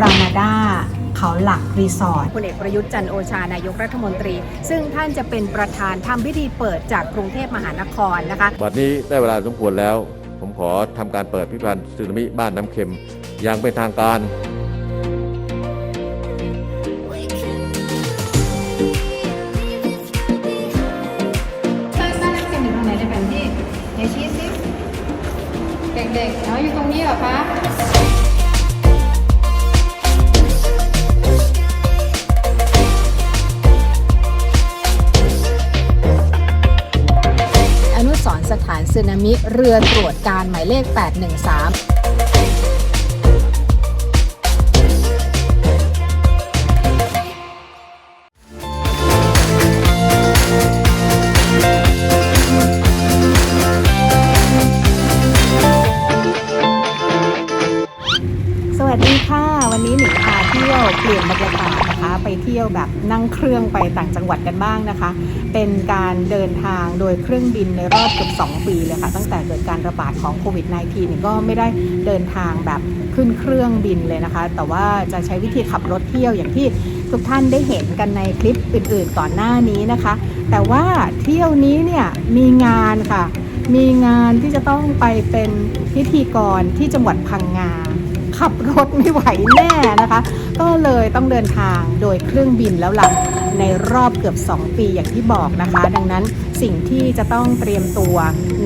รามาดาเขาหลักรีสอร์ทพลเอกประยุทธ์จันทร์โอชานายกรัฐมนตรี ซึ่งท่านจะเป็นประธานทำพิธีเปิดจากกรุงเทพมหานครนะคะบัดนี้ได้เวลาสมควรแล้ว ผมขอทำการเปิดพิพิธภัณฑ์สึนามิบ้านน้ำเค็มอย่างเป็นทางการ เด็กๆเนาอยู่ตรงนี้เหรอคะอนุสรณ์สถานสึนามิเรือตรวจการหมายเลข 813 ลี่ยนบรรยากาศนะคะ ไปเที่ยวแบบนั่งเครื่องไปต่างจังหวัดกันบ้างนะคะ เป็นการเดินทางโดยเครื่องบินในรอบเกือบ2 ปีเลยค่ะ ตั้งแต่เกิดการระบาดของโควิด -19 นี่ก็ไม่ได้เดินทางแบบขึ้นเครื่องบินเลยนะคะ แต่ว่าจะใช้วิธีขับรถเที่ยวอย่างที่ทุกท่านได้เห็นกันในคลิปอื่นๆก่อนหน้านี้นะคะ แต่ว่าเที่ยวนี้เนี่ยมีงานค่ะ มีงานที่จะต้องไปเป็นพิธีกรที่จังหวัดพังงาขับรถไม่ไหวแน่นะคะ ก็เลยต้องเดินทางโดยเครื่องบินแล้วล่ะในรอบเกือบ 2 ปีอย่างที่บอกนะคะ ดังนั้นสิ่งที่จะต้องเตรียมตัว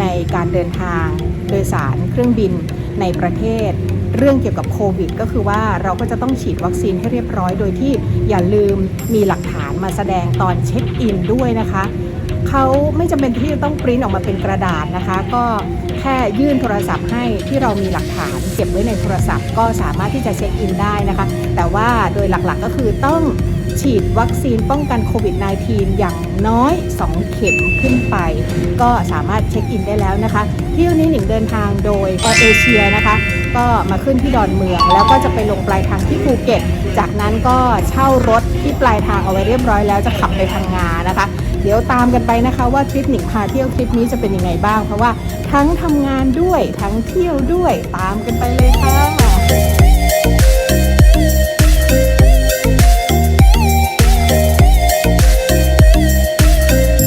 ในการเดินทางโดยสารเครื่องบินในประเทศ เรื่องเกี่ยวกับโควิด ก็คือว่าเราก็จะต้องฉีดวัคซีนให้เรียบร้อย โดยที่อย่าลืมมีหลักฐานมาแสดงตอนเช็คอินด้วยนะคะ เขาไม่จำเป็นที่จะต้องปริ้นออกมาเป็นกระดาษนะคะ ก็แค่ยื่นโทรศัพท์ให้ที่เรามีหลักฐานเก็บไว้ในโทรศัพท์ ก็สามารถที่จะเช็คอินได้นะคะ แต่ว่าโดยหลักๆก็คือต้องฉีดวัคซีนป้องกันโควิด -19 อย่างน้อย 2 เข็มขึ้นไป ก็สามารถเช็คอินได้แล้วนะคะเที่ยวนี้หนิงเดินทางโดยแอเอเชียนะคะ ก็มาขึ้นที่ดอนเมือง แล้วก็จะไปลงปลายทางที่ภูเก็ต จากนั้นก็เช่ารถที่ปลายทางเอาไว้เรียบร้อยแล้วจะขับไปพังงานะคะ เดี๋ยวตามกันไปนะคะว่าทริปหนิงพาเที่ยวทริปนี้จะเป็นยังไงบ้าง เพราะว่าทั้งทำงานด้วยทั้งเที่ยวด้วยตามกันไปเลยค่ะ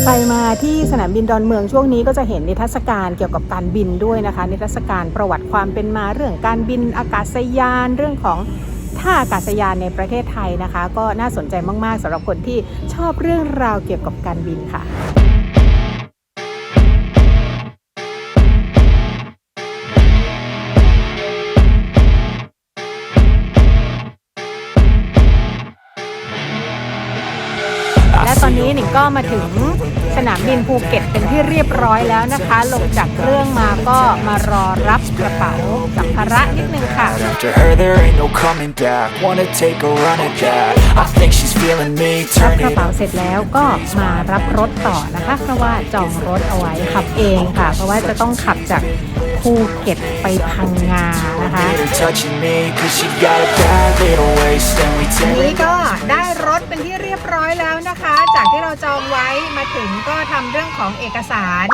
ใครมาที่สนามบินดอนเมืองช่วงนี้ก็จะเห็นนิทรรศการเกี่ยวกับการบินด้วยนะคะ นิทรรศการประวัติความเป็นมาเรื่องการบินอากาศยานเรื่องของ ท่าอากาศยานในประเทศไทยนะคะ ก็น่าสนใจมาก ๆสำหรับคนที่ชอบเรื่องราวเกี่ยวกับการบินค่ะและ ก็มาถึงสนามบินภูเก็ตเป็นที่เรียบร้อยแล้วนะคะ ลงจากเครื่องมาก็มารอรับกระเป๋าสัมภาระนิดนึงค่ะ After her, there ain't no coming back. Wanna take a run at that. I think she's feeling me. รับ Turn กระ it เป๋า up. เสร็จแล้วก็มารับรถต่อนะคะ เพราะว่าจองรถเอาไว้ขับเองค่ะ เพราะว่าจะต้องขับจาก ภูเก็ตไปพังงานะคะ Her touching me, cause she got a bad little waist. And we ที tear นี้ it ก็ได้รถเป็นที่เรียบร้อยแล้วนะคะ จากที่เราจองไว้มาถึงก็ทำเรื่องของเอกสาร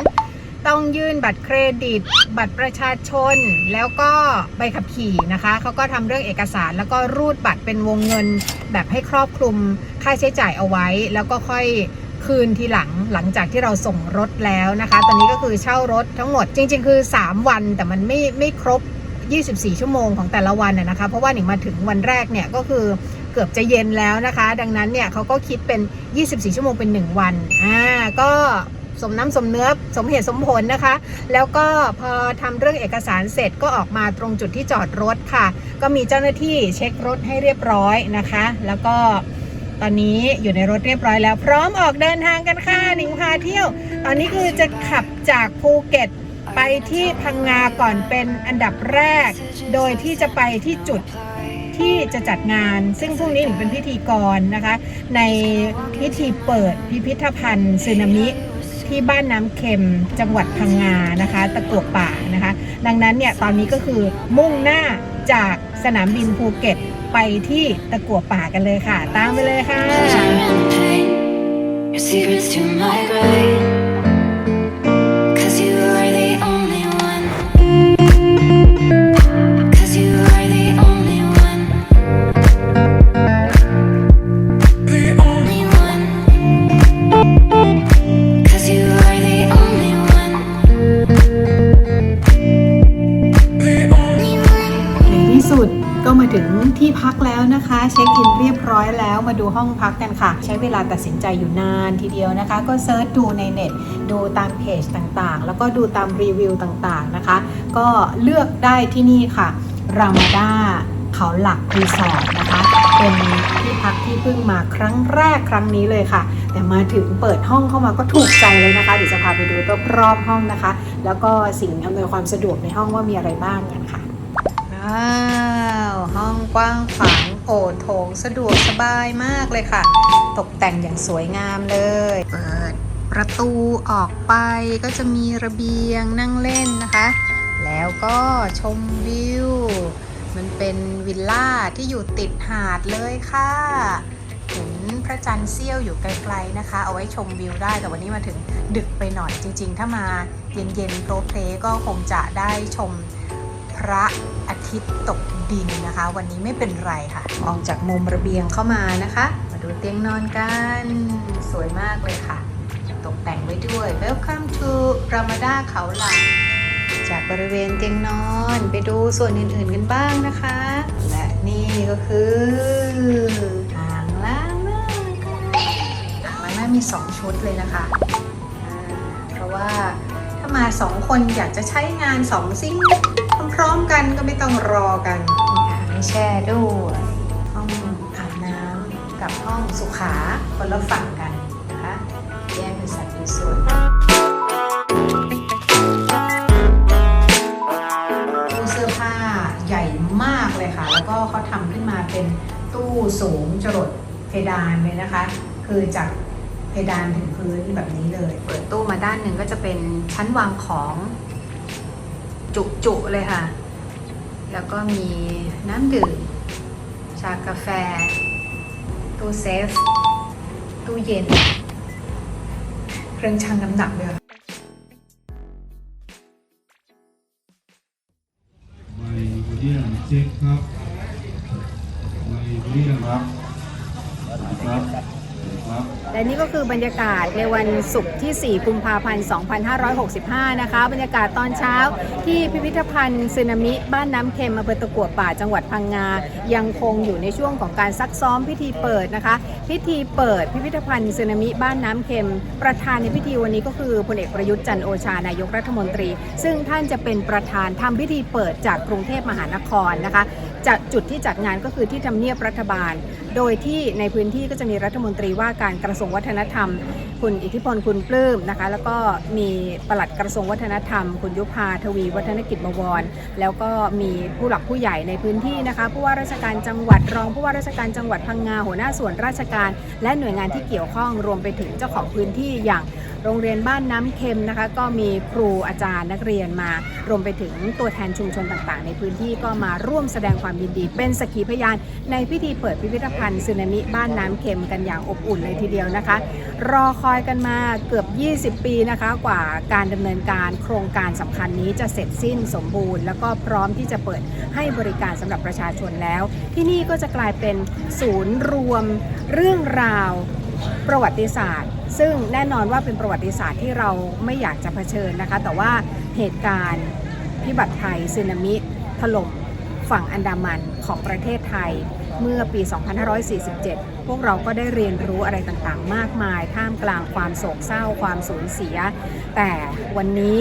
ต้องยื่นบัตรเครดิต บัตรประชาชน แล้วก็ใบขับขี่นะคะเขาก็ทำเรื่องเอกสารแล้วก็รูดบัตรเป็นวงเงินแบบให้ครอบคลุมค่าใช้จ่ายเอาไว้ แล้วก็ค่อย คืนทีหลังหลังจากที่เราส่งรถแล้วนะคะ ตอนนี้ก็คือเช่ารถทั้งหมดจริง ๆ คือ 3 วันแต่มันไม่ไม่ครบ 24 ชั่วโมงของแต่ละวันนะนะคะ เพราะว่าหนิงมาถึงวันแรกเนี่ยก็คือเกือบจะเย็นแล้วนะคะ ดังนั้นเนี่ยเขาก็คิดเป็น 24 ชั่วโมงเป็น 1 วันอ่าก็สมน้ำสมเนื้อสมเหตุสมผลนะคะ แล้วก็พอทำเรื่องเอกสารเสร็จก็ออกมาตรงจุดที่จอดรถค่ะ ก็มีเจ้าหน้าที่เช็ครถให้เรียบร้อยนะคะ แล้วก็ ตอนนี้อยู่ในรถเรียบร้อยแล้ว พร้อมออกเดินทางกันค่ะหนิงพาเที่ยว ตอนนี้คือจะขับจากภูเก็ตไปที่พังงาก่อนเป็นอันดับแรก โดยที่จะไปที่จุดที่จะจัดงาน ซึ่งพรุ่งนี้หนูเป็นพิธีกรนะคะ ในพิธีเปิดพิพิธภัณฑ์สึนามิที่บ้านน้ำเค็มจังหวัดพังงานะคะ ตะกัวป่านะคะ ดังนั้นเนี่ยตอนนี้ก็คือมุ่งหน้าจากสนามบินภูเก็ต ไปที่ตะกั่วป่ากันเลยค่ะ ตามไปเลยค่ะ Pleasure and pain, your secrets to my grave. 'Cause you are the only one. 'Cause you are the only one. The only one. 'Cause you are the only one. The only one. ในที่สุด ก็มาถึงที่พักแล้วนะคะ เช็คอินเรียบร้อยแล้วมาดูห้องพักกันค่ะ ใช้เวลาตัดสินใจอยู่นานทีเดียวนะคะ ก็เซิร์ชดูในเน็ต ดูตามเพจต่างๆ แล้วก็ดูตามรีวิวต่างๆนะคะ ก็เลือกได้ที่นี่ค่ะรามาดาเขาหลักรีสอร์ทนะคะ เป็นที่พักที่เพิ่งมาครั้งแรกครั้งนี้เลยค่ะ แต่มาถึงเปิดห้องเข้ามาก็ถูกใจเลยนะคะเดี๋ยวจะพาไปดูรอบๆห้องนะคะ แล้วก็สิ่งอำนวยความสะดวกในห้องว่ามีอะไรบ้างกันค่ะ ว้าว ห้องกว้างขวางโอโถงสะดวกสบายมากเลยค่ะ ตกแต่งอย่างสวยงามเลย เปิดประตูออกไปก็จะมีระเบียงนั่งเล่นนะคะ แล้วก็ชมวิว มันเป็นวิลล่าที่อยู่ติดหาดเลยค่ะ เห็นพระจันทร์เสี้ยวอยู่ไกลๆนะคะ เอาไว้ชมวิวได้แต่วันนี้มาถึงดึกไปหน่อยจริง ๆ ถ้ามาเย็นๆโปรเพลก็คงจะได้ชม ระอาทิตย์ตกดินนะคะ วันนี้ไม่เป็นไรค่ะ มองจากมุมระเบียงเข้ามานะคะ มาดูเตียงนอนกันสวยมากเลยค่ะ ตกแต่งไว้ด้วย Welcome to Ramada เขาหลักจากบริเวณเตียงนอนไปดูส่วนอื่นๆกันบ้างนะคะ และนี่ก็คืออ่างล้างหน้าอ่างล้างหน้ามี 2 ชุดเลยนะคะ เพราะว่าถ้ามา 2 คนอยากจะใช้งาน 2 ซิ่ง พร้อมๆกันก็ไม่ต้องรอกันมีอ่างให้แช่ด้วยห้องอาบน้ำกับห้องสุขาคนละฝั่งกันนะคะแยกเป็นสัดเป็นส่วนตู้เสื้อผ้าใหญ่มากเลยค่ะ แล้วก็เขาทำขึ้นมาเป็นตู้สูงจรดเพดานเลยนะคะ คือจากเพดานถึงพื้นแบบนี้เลย เปิดตู้มาด้านหนึ่งก็จะเป็นชั้นวางของ จุๆเลยค่ะ แล้วก็มีน้ำดื่ม ชากาแฟ ตู้เซฟ ตู้เย็น เครื่องชั่งน้ำหนักด้วยไมเรียมเช็คครับไมเรียมครับครับครับ และนี่ก็คือบรรยากาศในวันศุกร์ที่ 4 กุมภาพันธ์ 2565 นะคะ บรรยากาศตอนเช้าที่พิพิธภัณฑ์สึนามิบ้านน้ำเค็มอำเภอตะกัวป่าจังหวัดพังงา ยังคงอยู่ในช่วงของการซักซ้อมพิธีเปิดนะคะ พิธีเปิดพิพิธภัณฑ์สึนามิบ้านน้ำเค็ม ประธานในพิธีวันนี้ก็คือพลเอกประยุทธ์จันโอชานายกรัฐมนตรี ซึ่งท่านจะเป็นประธานทำพิธีเปิดจากกรุงเทพมหานครนะคะ จากจุดที่จัดงานก็คือที่ทำเนียบรัฐบาล โดยที่ในพื้นที่ก็จะมีรัฐมนตรีว่าการกระทรวงวัฒนธรรม คุณอิทธิพลคุณปลื้มนะคะ แล้วก็มีปลัดกระทรวงวัฒนธรรม คุณยุพาทวีวัฒนกิจบวร แล้วก็มีผู้หลักผู้ใหญ่ในพื้นที่นะคะผู้ว่าราชการจังหวัดรองผู้ว่าราชการจังหวัดพังงาหัวหน้าส่วนราชการ และหน่วยงานที่เกี่ยวข้องรวมไปถึงเจ้าของพื้นที่อย่าง โรงเรียนบ้านน้ำเค็มนะคะ ก็มีครูอาจารย์นักเรียนมารวมไปถึงตัวแทนชุมชนต่างๆ ในพื้นที่ก็มาร่วมแสดงความยินดี เป็นสักขีพยาน ในพิธีเปิดพิพิธภัณฑ์สึนามิบ้านน้ำเค็มกันอย่างอบอุ่นเลยทีเดียวนะคะ รอคอยกันมาเกือบ 20 ปีนะคะ กว่าการดำเนินการโครงการสำคัญนี้จะเสร็จสิ้นสมบูรณ์ แล้วก็พร้อมที่จะเปิดให้บริการสำหรับประชาชนแล้ว ที่นี่ก็จะกลายเป็นศูนย์รวมเรื่องราว ประวัติศาสตร์ ซึ่งแน่นอนว่าเป็นประวัติศาสตร์ที่เราไม่อยากจะเผชิญนะคะ แต่ว่าเหตุการณ์พิบัติภัยสึนามิถล่มฝั่งอันดามันของประเทศไทย เมื่อปี 2547 พวกเราก็ได้เรียนรู้อะไรต่างๆ มากมาย ท่ามกลางความโศกเศร้าความสูญเสีย แต่วันนี้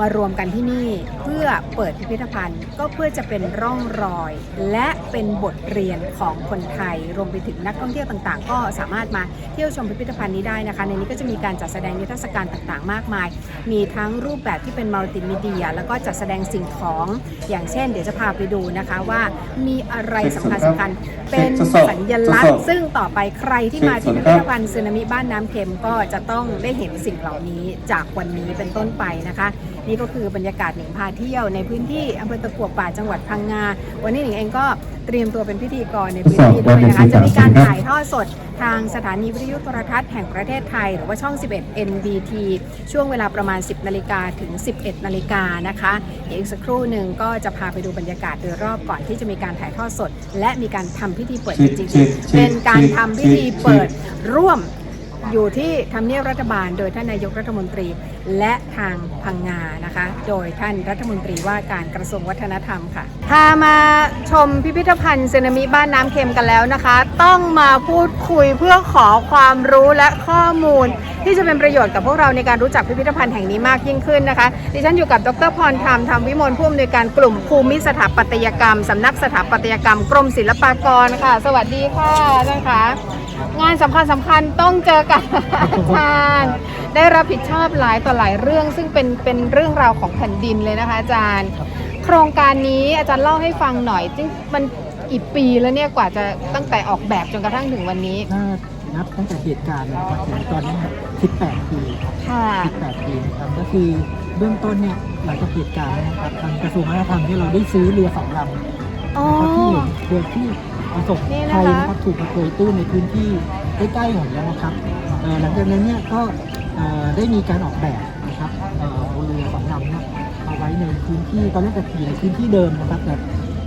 มารวมกันที่นี่เพื่อเปิดพิพิธภัณฑ์ ก็เพื่อจะเป็นร่องรอย และเป็นบทเรียนของคนไทยรวมไปถึงนักท่องเที่ยวต่างๆ ก็สามารถมาเที่ยวชมพิพิธภัณฑ์นี้ได้นะคะ ในนี้ก็จะมีการจัดแสดงนิทรรศการต่างๆ มากมาย มีทั้งรูปแบบที่เป็นมัลติมีเดีย แล้วก็จัดแสดงสิ่งของ อย่างเช่น เดี๋ยวจะพาไปดูนะคะว่ามีอะไรสำคัญสำคัญเป็นสัญลักษณ์ ซึ่งต่อไปใครที่มาที่พิพิธภัณฑ์สึนามิบ้านน้ำเค็มก็จะต้องได้เห็นสิ่งเหล่านี้จากวันนี้เป็นต้นไปนะคะนี่ก็คือบรรยากาศหนิงพาเที่ยวในพื้นที่อำเภอตะกัวป่าจังหวัดพังงา วันนี้หนิงเองก็เตรียมตัวเป็นพิธีกรในพื้นที่ด้วยนะคะจะมีการถ่ายทอดสดทางสถานีวิทยุโทรทัศน์แห่งประเทศไทย หรือว่าช่อง 11 NBT ช่วงเวลาประมาณ 10 นาฬิกาถึง 11 นาฬิกานะคะเดี๋ยวอีกสักครู่หนึ่งก็จะพาไปดูบรรยากาศโดยรอบก่อนที่จะมีการถ่ายทอดสด และมีการทำพิธีเปิดจริงๆเป็นการทำพิธีเปิดร่วม อยู่ที่ทำเนียบรัฐบาล โดยท่านนายกรัฐมนตรี และทางพังงานะคะ โดยท่านรัฐมนตรีว่าการกระทรวงวัฒนธรรมค่ะพามาชมพิพิธภัณฑ์สึนามิบ้านน้ำเค็มกันแล้วนะคะ ต้องมาพูดคุยเพื่อขอความรู้และข้อมูล ที่จะเป็นประโยชน์กับพวกเราในการรู้จักพิพิธภัณฑ์แห่งนี้มากยิ่งขึ้นนะคะ ดิฉันอยู่กับดรพรธรรมธรรมวิมลผู้อำนวยการกลุ่มภูมิสถาปัตยกรรมสำนักสถาปัตยกรรมกรมศิลปากรค่ะ สวัสดีค่ะท่านคะ งานสำคัญสำคัญต้องเจอกับอาจารย์ ได้รับผิดชอบหลายต่อหลายเรื่องซึ่งเป็นเป็นเรื่องราวของแผ่นดินเลยนะคะอาจารย์ โครงการนี้อาจารย์เล่าให้ฟังหน่อยจริงมันกี่ปีแล้วเนี่ยกว่าจะตั้งแต่ออกแบบจนกระทั่งถึงวันนี้ ถ้านับตั้งแต่เหตุการณ์นะครับถึงตอนนี้ครับ18 ปีครับค่ะ 18 ปีนะครับ ก็คือเบื้องต้นเนี่ยหลังจากเหตุการณ์นะครับทางกระทรวงวัฒนธรรมที่ยเราได้ซื้อเรือสองลำอ๋อนะครับที่เรือที่ ประสบนี่นะคะภัยนะครับถูกมาโกยตื้นในพื้นที่ใกล้ๆของเรานะครับเอ่อหลังจากนั้นเนี่ยก็เอ่อได้มีการออกแบบนะครับเอ่อเอาเรือสองลำเนี่ยเอาไว้ในพื้นที่ตอนแรกจะอยู่ในพื้นที่เดิมนะครับแต่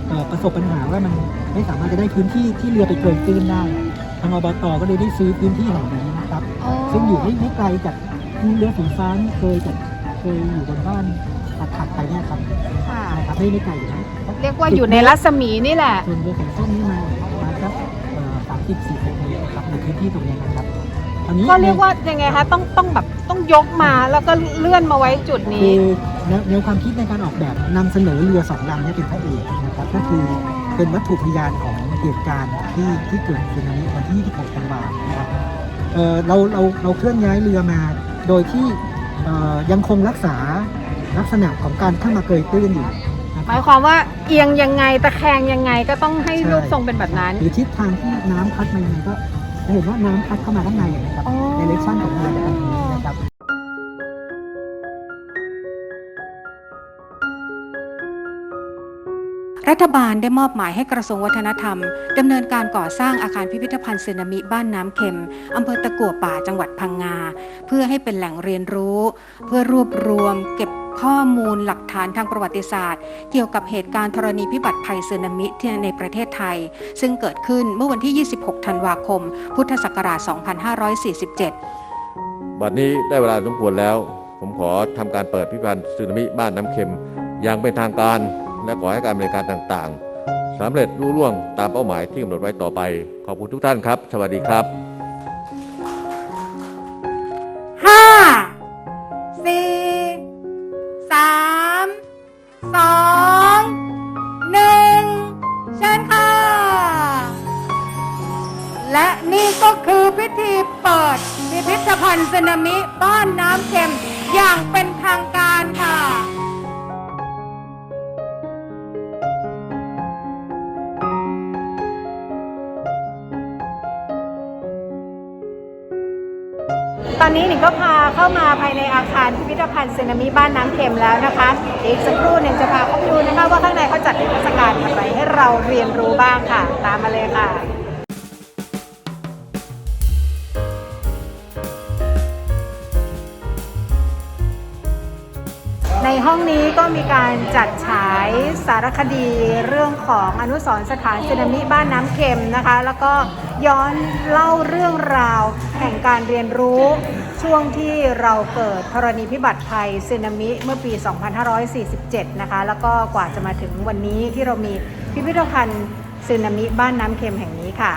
เอ่อประสบปัญหาว่ามันไม่สามารถจะได้พื้นที่ที่เรือไปเกยตื้นได้ทางอบตก็เลยได้ซื้อพื้นที่แห่งนี้นะครับซึ่งอยู่ไม่ไม่ไกลจากเรือสีฟ้านี่เคยจากเคยอยู่บนบ้านตัดถัดไปเนี่ยครับค่ะนะครับไม่ไม่ไกลอยู่นะเรียกว่าอยู่ในรัศมีนี่แหละส่วนเรือของส้มนี่มา 14เซนติมตครับในพื้นที่ตรงนี้นะครับตอนนี้ก็เรียกว่ายังไงคะต้องต้องแบบต้องยกมาแล้วก็เลื่อนมาไว้จุดนี้ คือแนวแนความคิดในการออกแบบนำเสนอเรือสองลำนี้เป็นพระเอกนะครับก็คือเป็นวัตถุพยานของเหตุการณ์ที่ที่เกิดสึนามิวันที่26ธันวาคมครับเราเราเราเคลื่อนย้ายเรือมาโดยที่ยังคงรักษาลักษณะของการเข้ามาเกยตื้นอยู่ หคมารัยบความว่าเอียงยังไงตะแคงยังไงก็ต้องให้ใช่รูปทรงเป็นแบบนั้น หรือทิศทางที่น้ำพัดมายังไงก็จะเห็นว่าน้ำพัดเข้ามาข้างในนะครับอ๋อ ในเลชั่นของเรือจะเป็นอย่างนี้นะครับ รัฐบาลได้มอบหมายให้กระทรวงวัฒนธรรมดำเนินการก่อสร้างอาคารพิพิธภัณฑ์สึนามิบ้านน้ำเค็มอำเภอตะกัวป่าจังหวัดพังงา เพื่อให้เป็นแหล่งเรียนรู้ เพื่อรวบรวม เก็บ ข้อมูลหลักฐานทางประวัติศาสตร์ เกี่ยวกับเหตุการณ์ธรณีพิบัติภัยสึนามิที่ในประเทศไทย ซึ่งเกิดขึ้นเมื่อวันที่ 26 ธันวาคม พุทธศักราช 2547 บัดนี้ได้เวลาสมควรแล้ว ผมขอทำการเปิดพิพิธภัณฑ์สึนามิบ้านน้ำเค็ม อย่างเป็นทางการ และขอให้การดำเนิการต่างๆสำเร็จรุ่ร่วงตามเป้าหมายที่กำหนดไว้ต่อไป ขอบคุณทุกท่านครับ สวัสดีครับ ตอนนี้หนิงก็พาเข้ามาภายในอาคารพิพิธภัณฑ์สึนามิบ้านน้ำเค็มแล้วนะคะเดี๋ยวอีกสักครู่หนึ่งจะพาเข้าไปดูนะคะว่าข้างในเขาจัดนิทรรศการอะไรให้เราเรียนรู้บ้างค่ะ ตามมาเลยค่ะในห้องนี้ก็มีการจัดฉา ยสารคดีเรื่องของอนุสรณ์สถานสึนามิบ้านน้ำเค็มนะคะ แล้วก็ย้อนเล่าเรื่องราวแห่งการเรียนรู้ช่วงที่เราเกิดธรณีพิบัติภัยสึนามิเมื่อปี 2547 นะคะ แล้วก็กว่าจะมาถึงวันนี้ที่เรามีพิพิธภัณฑ์สึนามิบ้านน้ำเค็มแห่งนี้ค่ะ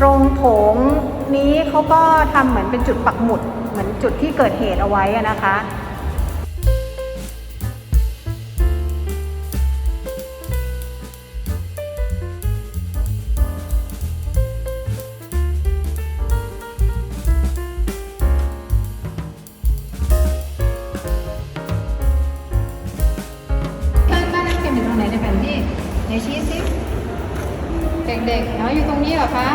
ตรงโถงนี้เขาก็ทำเหมือนเป็นจุดปักหมุด เหมือนจุดที่เกิดเหตุเอาไว้นะคะไหนในแผนที่ไนชีสิเด็กๆเนาะอยู่ตรงนี้เหรอคะ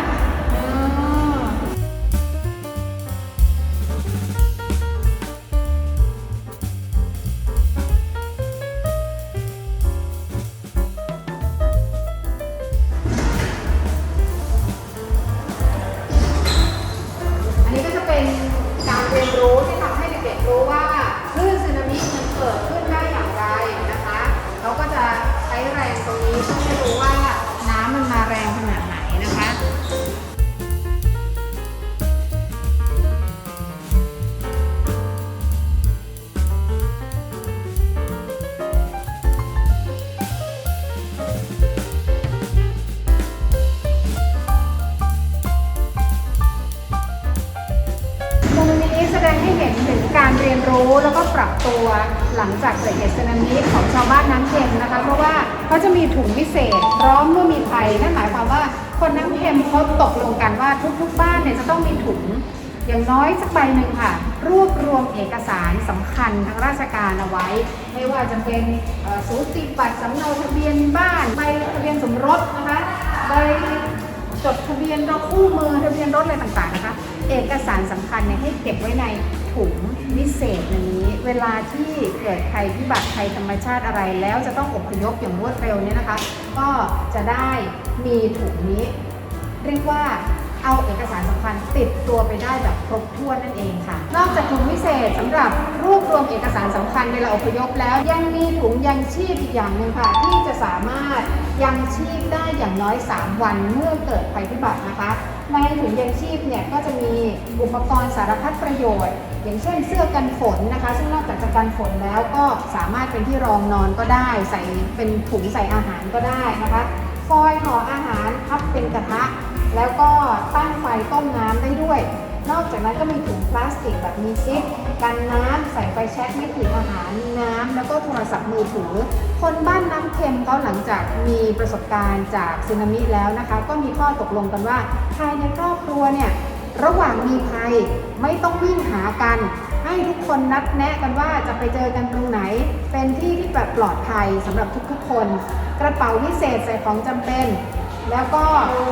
น้อยสักใบหนึ่งค่ะ รวบรวมเอกสารสำคัญทางราชการเอาไว้ ไม่ว่าจะเป็นสูติบัตรสำเนาทะเบียนบ้านใบทะเบียนสมรสนะคะใบจดทะเบียนรถคู่มือทะเบียนรถอะไรต่างๆนะคะ เอกสารสำคัญเนี่ยให้เก็บไว้ในถุงวิเศษนนี้ เวลาที่เกิดภัยพิบัติภัยธรรมชาติอะไรแล้วจะต้องอพยพอย่างรวดเร็วเนี่ยนะคะ ก็จะได้มีถุงนี้ เรียกว่า เอาเอกสารสำคัญติดตัวไปได้แบบครบถ้วนนั่นเองค่ะ นอกจากถุงพิเศษสำหรับรวบรวมเอกสารสำคัญเวลาอพยพแล้ว ยังมีถุงยังชีพอีกอย่างหนึ่งค่ะ ที่จะสามารถยังชีพได้อย่างน้อย 3 วันเมื่อเกิดภัยพิบัตินะคะในถุงยังชีพเนี่ยก็จะมีอุปกรณ์สารพัดประโยชน์ อย่างเช่นเสื้อกันฝนนะคะ ซึ่งนอกจากจะกันฝนแล้วก็สามารถเป็นที่รองนอนก็ได้ ใส่เป็นถุงใส่อาหารก็ได้นะคะฟอยห่ออาหารพับเป็นกระทะ แล้วก็ตั้งไฟต้มน้ำได้ด้วย นอกจากนั้นก็มีถุงพลาสติกแบบมีซิปกันน้ำใส่ไฟแช็กไม่ถึงอาหารน้ำแล้วก็โทรศัพท์มือถือ คนบ้านน้ำเค็มเขาหลังจากมีประสบการณ์จากสึนามิแล้วนะคะ ก็มีข้อตกลงกันว่าภายในครอบครัวเนี่ยระหว่างมีภัยไม่ต้องวิ่งหากัน ให้ทุกคนนัดแนะกันว่าจะไปเจอกันตรงไหน เป็นที่ที่แบบปลอดภัยสำหรับทุกๆคน กระเป๋าวิเศษใส่ของจำเป็น แล้วก็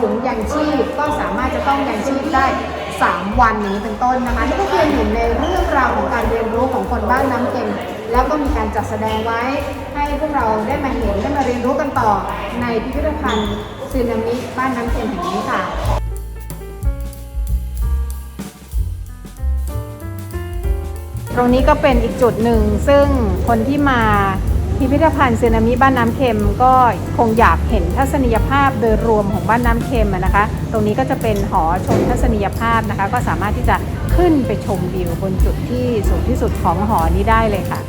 ถุงยังชีพก็สามารถจะต้องยังชีพได้ 3 วันนี้เป็นต้นนะคะนี่ก็คือหนึ่งในเรื่องราวของการเรียนรู้ของคนบ้านน้ำเค็มแล้วก็มีการจัดแสดงไว้ให้พวกเราได้มาเห็นได้มาเรียนรู้กันต่อในพิพิธภัณฑ์ซึนามิบ้านน้ำเค็มแห่งนี้ค่ะตรงนี้ก็เป็นอีกจุดหนึ่งซึ่งคนที่มา พิพิธภัณฑ์เซนามิบ้านน้ำเค็มก็คงอยากเห็นทัศนียภาพโดยรวมของบ้านน้ำเค็มนะคะ ตรงนี้ก็จะเป็นหอชมทัศนียภาพนะคะ ก็สามารถที่จะขึ้นไปชมวิวบนจุดที่สูงที่สุดของหอนี้ได้เลยค่ะ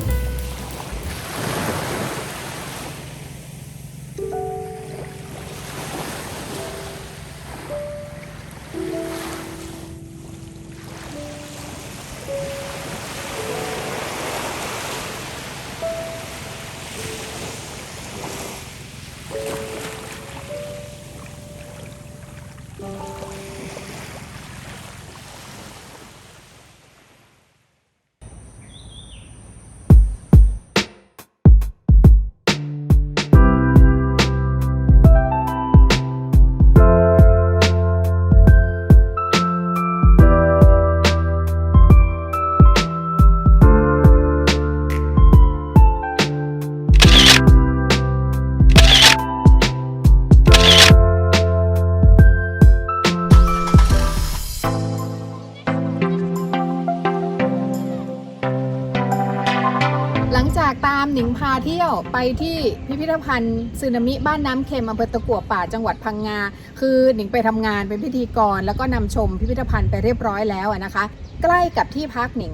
พาเที่ยวไปที่พิพิธภัณฑ์สึนามิบ้านน้ำเค็มอำเภอตะกั่วป่าจังหวัดพังงา คือหนิงไปทำงานเป็นพิธีกร แล้วก็นำชมพิพิธภัณฑ์ไปเรียบร้อยแล้วอะนะคะ ใกล้กับที่พักหนิง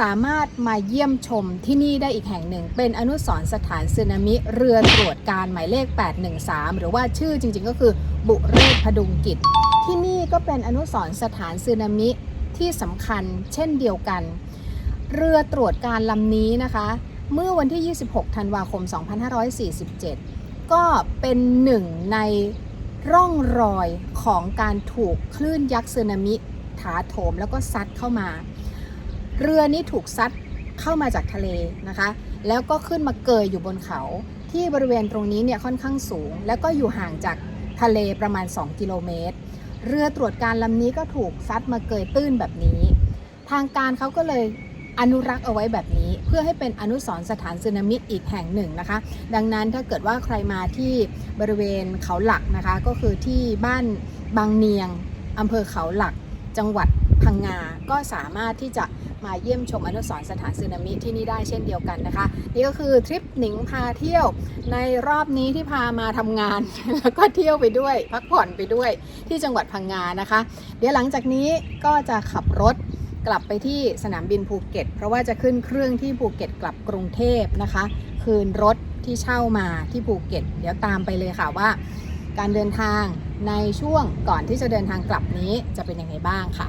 สามารถมาเยี่ยมชมที่นี่ได้อีกแห่งหนึ่ง เป็นอนุสรณ์สถานสึนามิเรือตรวจการหมายเลข 813 หรือว่าชื่อจริงๆ ก็คือบุเรศพดุงกิจ ที่นี่ก็เป็นอนุสรณ์สถานสึนามิที่สำคัญเช่นเดียวกัน เรือตรวจการลำนี้นะคะ เมื่อวันที่ 26 ธันวาคม 2547 ก็เป็นหนึ่งในร่องรอยของการถูกคลื่นยักษ์สึนามิถาโถมแล้วก็ซัดเข้ามา เรือนี้ถูกซัดเข้ามาจากทะเลนะคะ แล้วก็ขึ้นมาเกยอยู่บนเขาที่บริเวณตรงนี้เนี่ยค่อนข้างสูง แล้วก็อยู่ห่างจากทะเลประมาณ 2 กิโลเมตร เรือตรวจการลำนี้ก็ถูกซัดมาเกยตื้นแบบนี้ ทางการเขาก็เลย อนุรักษ์เอาไว้แบบนี้ เพื่อให้เป็นอนุสรณ์สถานสึนามิอีกแห่งหนึ่งนะคะ ดังนั้นถ้าเกิดว่าใครมาที่บริเวณเขาหลักนะคะ ก็คือที่บ้านบางเนียงอำเภอเขาหลักจังหวัดพังงา ก็สามารถที่จะมาเยี่ยมชมอนุสรณ์สถานสึนามิที่นี่ได้เช่นเดียวกันนะคะ นี่ก็คือทริปหนิงพาเที่ยวในรอบนี้ที่พามาทำงาน แล้วก็เที่ยวไปด้วย พักผ่อนไปด้วยที่จังหวัดพังงานะคะ เดี๋ยวหลังจากนี้ก็จะขับรถ กลับไปที่สนามบินภูเก็ต เพราะว่าจะขึ้นเครื่องที่ภูเก็ตกลับกรุงเทพนะคะ คืนรถที่เช่ามาที่ภูเก็ต เดี๋ยวตามไปเลยค่ะว่า การเดินทางในช่วงก่อนที่จะเดินทางกลับนี้จะเป็นยังไงบ้างค่ะ